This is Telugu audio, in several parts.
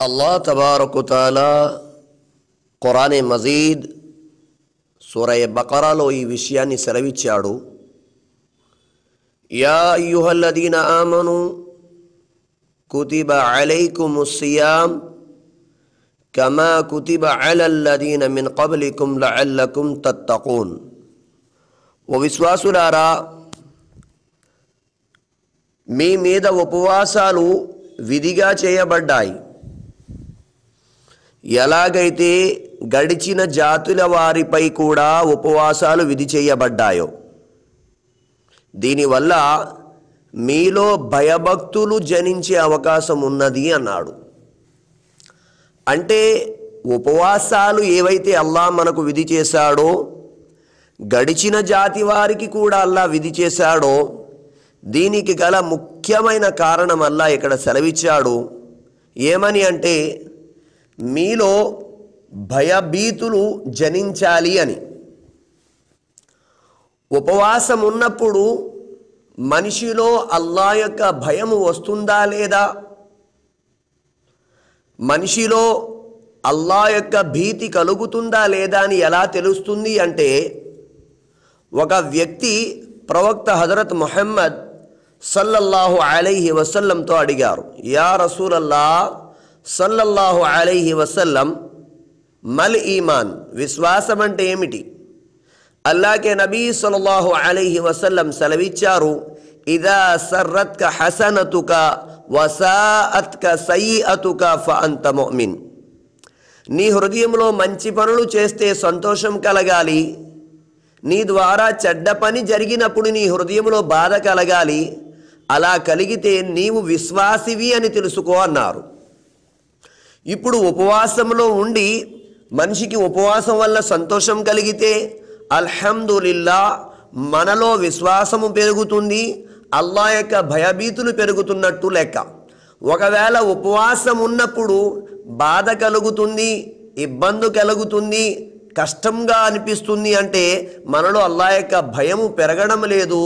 అల్లా తబారకుతాలా ఖురానే మజీద్ సూరయ బకరాలో ఈ విషయాన్ని సెలవిచ్చాడు యా అయ్యుహల్లదీన ఆమను కుతిబ అలైకుము సియాం కమా కుతిబ అలల్లదీన మిన్ కబలికుం లఅల్లకుం తత్తకూన్ ఓ విశ్వాసులారా మీ మీద ఉపవాసాలు విధిగా చేయబడ్డాయి ఎలాగైతే గడిచిన జాతుల వారిపై కూడా ఉపవాసాలు విధి చేయబడ్డాయో దీనివల్ల మీలో భయభక్తులు జనించే అవకాశం ఉన్నది అన్నాడు. అంటే ఉపవాసాలు ఏవైతే అల్లా మనకు విధి చేశాడో గడిచిన జాతి వారికి కూడా అల్లా విధి చేశాడో దీనికి గల ముఖ్యమైన కారణం అల్లా ఇక్కడ సెలవిచ్చాడు. ఏమని అంటే మీలో భయభీతులు జనించాలి అని. ఉపవాసం ఉన్నప్పుడు మనిషిలో అల్లా యొక్క భయము వస్తుందా లేదా? మనిషిలో అల్లా యొక్క భీతి కలుగుతుందా లేదా అని ఎలా తెలుస్తుంది అంటే ఒక వ్యక్తి ప్రవక్త హజరత్ మొహమ్మద్ సల్లల్లాహు అలైహి వసల్లంతో అడిగారు యా రసూలల్లా సల్లల్లాహు అలైహి వసల్లం మల్ ఈమాన్ విశ్వాసం అంటే ఏమిటి? అల్లాకే నబీ సల్లల్లాహు అలైహి వసల్లం సెలవిచ్చారు ఇదా సర్రత్క హసనతుక వసాఅత్క సయ్యతుక ఫ అంత ముమిన్. నీ హృదయంలో మంచి పనులు చేస్తే సంతోషం కలగాలి. నీ ద్వారా చెడ్డ పని జరిగినప్పుడు నీ హృదయంలో బాధ కలగాలి. అలా కలిగితే నీవు విశ్వాసివి అని తెలుసుకో అన్నారు. ఇప్పుడు ఉపవాసంలో ఉండి మనిషికి ఉపవాసం వల్ల సంతోషం కలిగితే అల్హమ్దులిల్లా మనలో విశ్వాసము పెరుగుతుంది అల్లా యొక్క భయభీతులు పెరుగుతున్నట్టు లెక్క. ఒకవేళ ఉపవాసం ఉన్నప్పుడు బాధ కలుగుతుంది ఇబ్బంది కలుగుతుంది కష్టంగా అనిపిస్తుంది అంటే మనలో అల్లా యొక్క భయము పెరగడం లేదు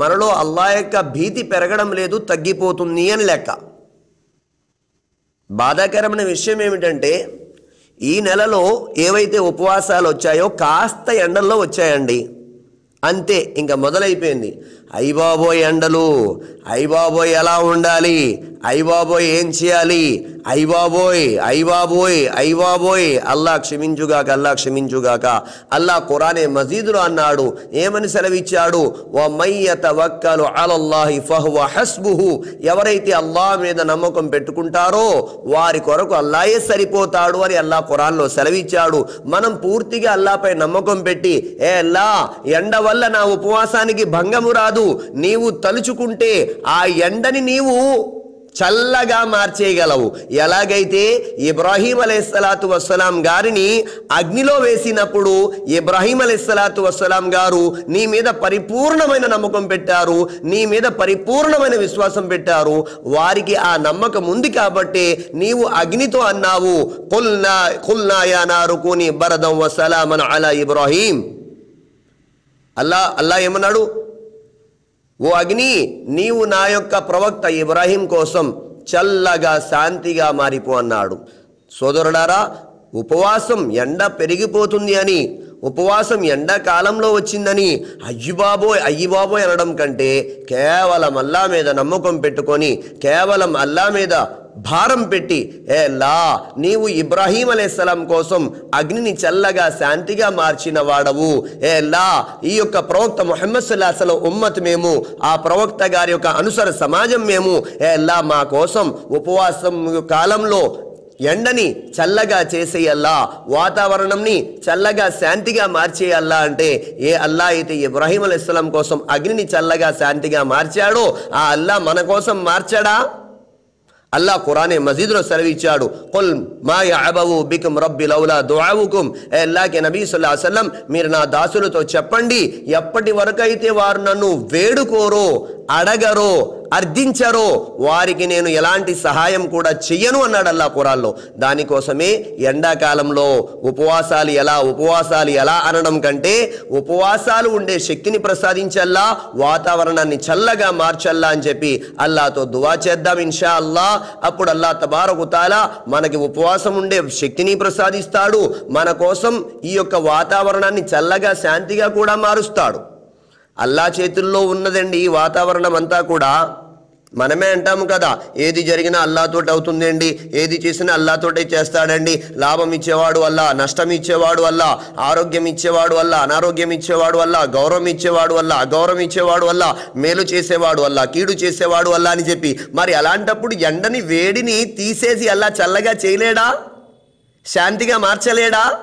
మనలో అల్లా యొక్క భీతి పెరగడం లేదు తగ్గిపోతుంది అని లెక్క. బాధాకరమైన విషయం ఏమిటంటే ఈ నెలలో ఏవైతే ఉపవాసాలు వచ్చాయో కాస్త ఎండల్లో వచ్చాయండి. అంతే ఇంకా మొదలైపోయింది. అయ్యబాబోయ్ ఎండలు అయ్యబాబోయ్ ఎలా ఉండాలి అయ్యబాబోయ్ ఏం చేయాలి అయ్యబాబోయ్ అయ్యబాబోయ్ అయ్యబాబోయ్ అల్లా క్షమించుగాక అల్లా క్షమించుగాక. అల్లా ఖురానే మజీదులో అన్నాడు ఏమని సెలవిచ్చాడు? ఓ మయ్యత వక్కలు అలల్లాహి ఫహువ హస్బుహు. ఎవరైతే అల్లా మీద నమ్మకం పెట్టుకుంటారో వారి కొరకు అల్లాయే సరిపోతాడు అని అల్లా ఖురాన్లో సెలవిచ్చాడు. మనం పూర్తిగా అల్లాపై నమ్మకం పెట్టి ఏ అల్లా ఎండ వల్ల నా ఉపవాసానికి భంగము రాదు నీవు తలుచుకుంటే ఆ ఎండని నీవు చల్లగా మార్చేయగలవు. ఎలాగైతే ఇబ్రాహీం అలైహిస్సలాతు వస్సలాం గారిని అగ్నిలో వేసినప్పుడు ఇబ్రాహీం అలైహిస్సలాతు వస్సలాం గారు నీ మీద పరిపూర్ణమైన నమ్మకం పెట్టారు నీ మీద పరిపూర్ణమైన విశ్వాసం పెట్టారు. వారికి ఆ నమ్మకం ఉంది కాబట్టి నీవు అగ్నితో అన్నావు కుల్నా కుల్నాయా నారుకుని బరదం వసలామన్ అలా ఇబ్రాహీం. అల్లా అల్లా ఏమన్నాడు? ఓ అగ్ని నీవు నా యొక్క ప్రవక్త ఇబ్రాహీం కోసం చల్లగా శాంతిగా మారిపో అన్నాడు. సోదరుడారా ఉపవాసం ఎండ పెరిగిపోతుంది అని ఉపవాసం ఎండాకాలంలో వచ్చిందని అయ్యిబాబోయ్ అయ్యిబాబోయ్ అనడం కంటే కేవలం అల్లా మీద నమ్మకం పెట్టుకొని కేవలం అల్లా మీద భారం పెట్టి ఏ లా నీవు ఇబ్రాహీం అలైహిస్సలాం కోసం అగ్నిని చల్లగా శాంతిగా మార్చిన వాడవు. ఏ లా ఈ యొక్క ప్రవక్త ముహమ్మద్ సుల్లాసల ఉమ్మత్ మేము ఆ ప్రవక్త గారి యొక్క అనుసర సమాజం మేము ఏ లా మా కోసం ఉపవాసం కాలంలో ఎండని చల్లగా చేసేయల్లా వాతావరణంని చల్లగా శాంతిగా మార్చేయల్లా అంటే ఏ అల్లా అయితే ఇబ్రాహీం అలైహిస్సలాం కోసం అగ్నిని చల్లగా శాంతిగా మార్చాడో ఆ అల్లా మన కోసం మార్చాడా? అల్లా ఖురానే మజీద్లో సెలవిచ్చాడు. కుల్ మా అబవు బికం రబ్బి లౌలా దుఆవుకుం. ఏ అల్లాకే నబీ సల్లా అలైహి మీరు నా దాసులతో చెప్పండి. ఎప్పటి వరకు అయితే వారు నన్ను వేడుకోరో అడగరో అర్థించారో వారికి నేను ఎలాంటి సహాయం కూడా చెయ్యను అన్నాడు అల్లా కురాల్లో దానికోసమే ఎండాకాలంలో ఉపవాసాలు ఎలా ఉపవాసాలు ఎలా అనడం కంటే ఉపవాసాలు ఉండే శక్తిని ప్రసాదించల్లా వాతావరణాన్ని చల్లగా మార్చల్లా అని చెప్పి అల్లాతో దువా చేద్దాం ఇన్షా అల్లా అప్పుడు అల్లా తబారకుతాలా మనకి ఉపవాసం ఉండే శక్తిని ప్రసాదిస్తాడు మన కోసం ఈ యొక్క వాతావరణాన్ని చల్లగా శాంతిగా కూడా మారుస్తాడు. అల్లా చేతుల్లో ఉన్నదండి ఈ వాతావరణం అంతా కూడా. మనమే అంటాము కదా ఏది జరిగినా అల్లాతోటి అవుతుందండి ఏది చేసినా అల్లాతోటే చేస్తాడండి. లాభం ఇచ్చేవాడు వల్ల నష్టం ఇచ్చేవాడు వల్ల ఆరోగ్యం ఇచ్చేవాడు వల్ల అనారోగ్యం ఇచ్చేవాడు వల్ల గౌరవం ఇచ్చేవాడు వల్ల అగౌరవం ఇచ్చేవాడు వల్ల మేలు చేసేవాడు వల్ల కీడు చేసేవాడు వల్ల అని చెప్పి. మరి అలాంటప్పుడు ఎండని వేడిని తీసేసి అల్లా చల్లగా చేయలేడా? శాంతిగా మార్చలేడా?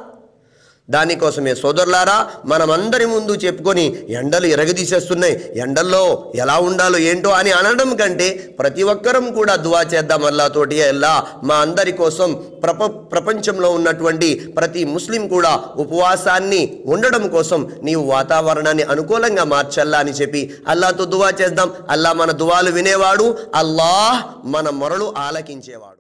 దానికోసమే సోదరులారా మనమందరి ముందు చెప్పుకొని ఎండలు ఎరగదీసేస్తున్నాయి. ఎండల్లో ఎలా ఉండాలో ఏంటో అని అనడం కంటే ప్రతి ఒక్కరం కూడా దువా చేద్దాం అల్లాతోటి అల్లా. మా అందరి కోసం ప్రప ప్రపంచంలో ఉన్నటువంటి ప్రతి ముస్లిం కూడా ఉపవాసాన్ని ఉండడం కోసం నీవు వాతావరణాన్ని అనుకూలంగా మార్చల్లా అని చెప్పి అల్లాతో దువా చేద్దాం. అల్లా మన దువాలు వినేవాడు. అల్లాహ్ మన మొరలు ఆలకించేవాడు.